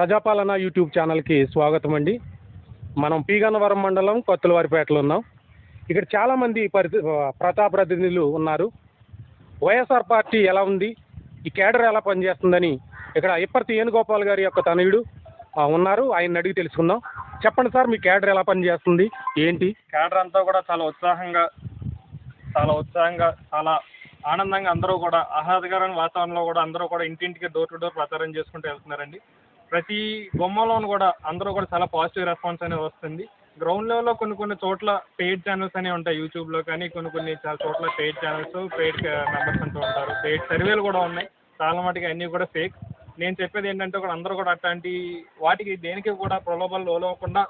ప్రజాపాలన YouTube ఛానల్కి స్వాగతం అండి. మనం పీగన్నవరం మండలం కొత్తలవారిపేటలో ఉన్నాం. ఇక్కడ చాలామంది పరి ప్రజాప్రతినిధులు ఉన్నారు. వైఎస్ఆర్ పార్టీ ఎలా ఉంది? ఈ కేడర్ ఎలా పనిచేస్తుందని ఇక్కడ ఇప్పటి వేణుగోపాల్ గారి యొక్క తనయుడు ఉన్నారు. ఆయన అడిగి తెలుసుకుందాం. చెప్పండి సార్ మీ కేడర్ ఎలా పనిచేస్తుంది? ఏంటి? క్యాడర్ అంతా కూడా చాలా ఉత్సాహంగా చాలా ఉత్సాహంగా చాలా ఆనందంగా అందరూ కూడా ఆహ్లాదకరమైన వాతావరణంలో కూడా అందరూ కూడా ఇంటింటికి డోర్ టు డోర్ ప్రచారం చేసుకుంటూ వెళ్తున్నారండి. ప్రతి బొమ్మలోను కూడా అందరూ కూడా చాలా పాజిటివ్ రెస్పాన్స్ అనేది వస్తుంది. గ్రౌండ్ లెవెల్లో కొన్ని కొన్ని చోట్ల పెయిడ్ ఛానల్స్ అనేవి ఉంటాయి యూట్యూబ్లో కానీ కొన్ని కొన్ని చాలా చోట్ల పెయిడ్ ఛానల్స్ పెయిడ్ మెంబర్స్ అంటూ ఉంటారు. పెయిడ్ సర్వేలు కూడా ఉన్నాయి. చాలా మటుకు అన్నీ కూడా ఫేక్ నేను చెప్పేది ఏంటంటే కూడా అందరూ కూడా అట్లాంటి వాటికి దేనికి కూడా ప్రలోభాలు లోలవకుండా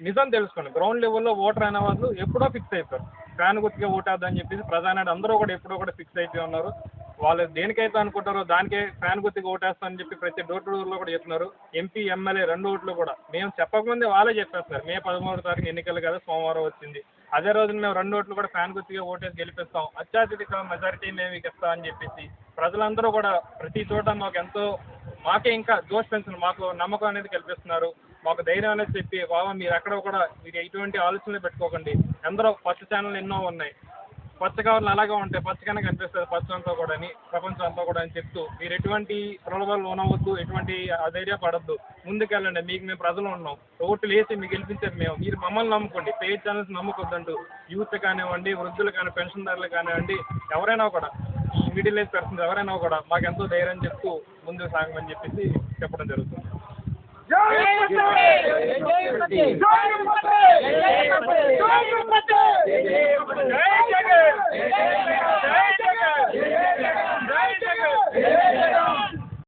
నిజం తెలుసుకోండి. గ్రౌండ్ లెవెల్లో ఓటర్ అనే వాళ్ళు ఎప్పుడో ఫిక్స్ అయిపోయారు. ఫ్యాన్ గుర్తుగా ఓటేద్దని చెప్పేసి ప్రధాని అందరూ కూడా ఎప్పుడో కూడా ఫిక్స్ అయిపోయి ఉన్నారు. వాళ్ళు దేనికైతే అనుకుంటారో దానికే ఫ్యాన్ గుర్తుగా ఓటేస్తామని చెప్పి ప్రతి డోర్ టు డోర్లో కూడా చెప్తున్నారు. ఎంపీ ఎమ్మెల్యే రెండు ఓట్లు కూడా. మేము చెప్పకముందే వాళ్ళే చెప్పేస్తారు మే పదమూడు తారీఖు ఎన్నికలు కదా సోమవారం వచ్చింది. అదే రోజున మేము రెండు ఓట్లు కూడా ఫ్యాన్ గుర్తుగా ఓటేసి గెలిపిస్తాం. అత్యాధిక మెజారిటీ మేము ఇస్తామని చెప్పేసి ప్రజలందరూ కూడా ప్రతి చోట మాకు ఎంతో మాకే ఇంకా జోష్ పెంచుతున్నారు. మాకు నమ్మకం అనేది కల్పిస్తున్నారు. మాకు ధైర్యం అనేది చెప్పి బాబా మీరు ఎక్కడ కూడా మీరు ఎటువంటి ఆలోచనలు పెట్టుకోకండి. ఎందరో కొత్త ఛానల్ ఎన్నో ఉన్నాయి. పచ్చ కావాలి అలాగే ఉంటాయి. పచ్చగానే కనిపిస్తుంది పచ్చ అంతా కూడా అని ప్రపంచం అంతా కూడా అని చెప్తూ. మీరు ఎటువంటి ప్రలోభాలు లోనవద్దు ఎటువంటి అధైర్యపడద్దు ముందుకెళ్ళండి. మీకు మేము ప్రజలు ఉన్నాం. ఓట్లు వేసి మీకు గెలిపించేది మేము. మీరు మమ్మల్ని నమ్ముకోండి. పేజ్ ఛానల్స్ నమ్ముకోద్దంటూ. యూత్ కానివ్వండి వృద్ధులు కానీ పెన్షన్దారులు కానివ్వండి ఎవరైనా కూడా ఈ మిడిల్ ఏజ్ పర్సన్స్ ఎవరైనా కూడా మాకు ఎంతో ధైర్యం చెప్తూ ముందుకు సాగమని చెప్పేసి చెప్పడం జరుగుతుంది. ¡Gracias!